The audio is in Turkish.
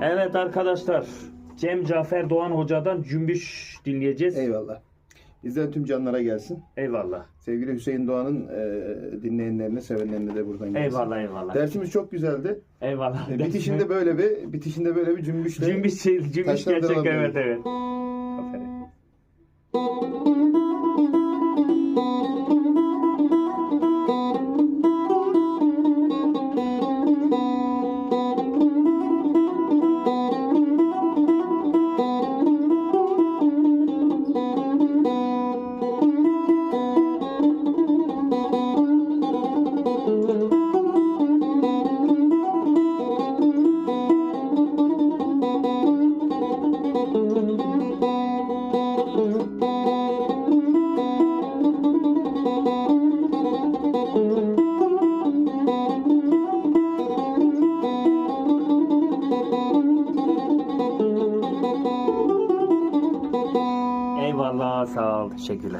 Evet arkadaşlar. Cem Cafer Doğan Hoca'dan cümbüş dinleyeceğiz. Eyvallah. Bizden tüm canlara gelsin. Eyvallah. Sevgili Hüseyin Doğan'ın e, dinleyenlerine, sevenlerine de buradan gelsin. Eyvallah eyvallah. Dersimiz çok güzeldi. Eyvallah. E, bitişinde böyle bir bitişinde böyle bir cümbüşle cümbüş, cümbüş Taşlar gerçek evet evet. Eyvallah sağ ol teşekkürler.